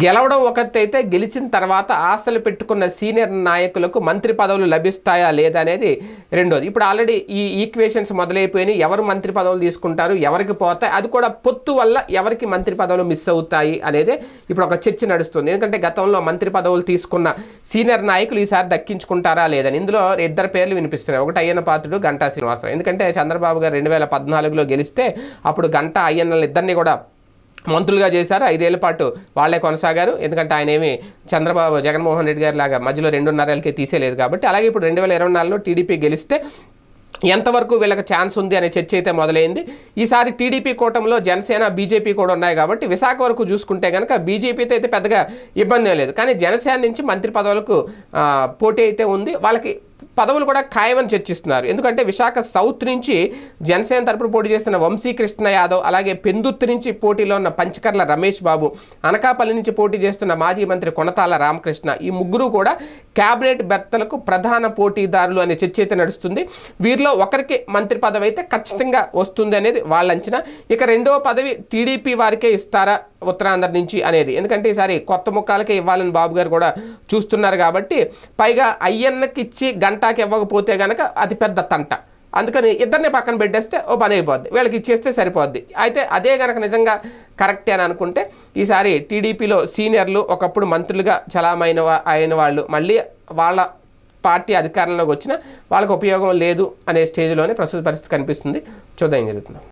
గెలవడం ఒకటైతే గెలిచిన తర్వాత ఆశలు పెట్టుకున్న సీనియర్ నాయకులకు మంత్రి పదవులు లభిస్తాయా లేదా అనేది రెండోది. ఇప్పుడు ఆల్రెడీ ఈ ఈక్వేషన్స్ మొదలైపోయినాయి. ఎవరు మంత్రి పదవులు తీసుకుంటారు? ఎవరికి పోతాయి? అది కూడా పొత్తు వల్ల ఎవరికి మంత్రి పదవులు మిస్ అవుతాయి అనేది ఇప్పుడు ఒక చర్చ నడుస్తుంది. ఎందుకంటే గతంలో మంత్రి పదవులు తీసుకున్న సీనియర్ నాయకులు ఈసారి దక్కించుకుంటారా లేదని. ఇందులో ఇద్దరు పేర్లు వినిపిస్తున్నాయి. ఒకటి అయ్యన్న పాత్రుడు గంటా శ్రీనివాసరావు. ఎందుకంటే చంద్రబాబు గారు రెండు వేల పద్నాలుగులో గెలిస్తే అప్పుడు గంటా అయ్యన్నలు ఇద్దరిని కూడా మంత్రులుగా చేశారు. ఐదేళ్ళ పాటు వాళ్ళే కొనసాగారు. ఎందుకంటే ఆయన ఏమి చంద్రబాబు జగన్మోహన్ రెడ్డి గారి లాగా మధ్యలో రెండున్నరేళ్ళకే తీసేయలేదు కాబట్టి. అలాగే ఇప్పుడు రెండు వేల ఇరవై నాలుగులో టీడీపీ గెలిస్తే ఎంతవరకు వీళ్ళకి ఛాన్స్ ఉంది అనే చర్చ అయితే మొదలైంది. ఈసారి టీడీపీ కూటమిలో జనసేన బీజేపీ కూడా ఉన్నాయి కాబట్టి విశాఖ వరకు చూసుకుంటే కనుక బీజేపీతో అయితే పెద్దగా ఇబ్బంది లేదు. కానీ జనసేన నుంచి మంత్రి పదవులకు పోటీ అయితే ఉంది. వాళ్ళకి పదవులు కూడా ఖాయమని చర్చిస్తున్నారు. ఎందుకంటే విశాఖ సౌత్ నుంచి జనసేన తరపున పోటీ చేస్తున్న వంశీకృష్ణ యాదవ్ అలాగే పెందుర్తి నుంచి పోటీలో ఉన్న పంచకర్ల రమేష్ బాబు అనకాపల్లి నుంచి పోటీ చేస్తున్న మాజీ మంత్రి కొనతాల రామకృష్ణ ఈ ముగ్గురు కూడా క్యాబినెట్ బెత్తలకు ప్రధాన పోటీదారులు అనే చర్చ అయితే నడుస్తుంది. వీరిలో ఒకరికి మంత్రి పదవి అయితే ఖచ్చితంగా వస్తుంది అనేది వాళ్ళ అంచనా. ఇక రెండవ పదవి టీడీపీ వారికే ఇస్తారా? ఉత్తరాంధ్ర నుంచి అనేది. ఎందుకంటే ఈసారి కొత్త ముఖాలకే ఇవ్వాలని బాబు గారు కూడా చూస్తున్నారు కాబట్టి పైగా అయ్యన్నకి ఇచ్చి గంటాకి ఇవ్వకపోతే కనుక అది పెద్ద తంట. అందుకని ఇద్దరిని పక్కన పెట్టేస్తే ఓ పని అయిపోద్ది. వీళ్ళకి ఇచ్చేస్తే సరిపోద్ది. అయితే అదే కనుక నిజంగా కరెక్టే అని అనుకుంటే ఈసారి టీడీపీలో సీనియర్లు ఒకప్పుడు మంత్రులుగా చలామైన అయిన వాళ్ళు మళ్ళీ వాళ్ళ పార్టీ అధికారంలోకి వచ్చినా వాళ్ళకి ఉపయోగం లేదు అనే స్టేజ్లోనే ప్రస్తుత పరిస్థితి కనిపిస్తుంది. చూద్దాం జరుగుతుంది.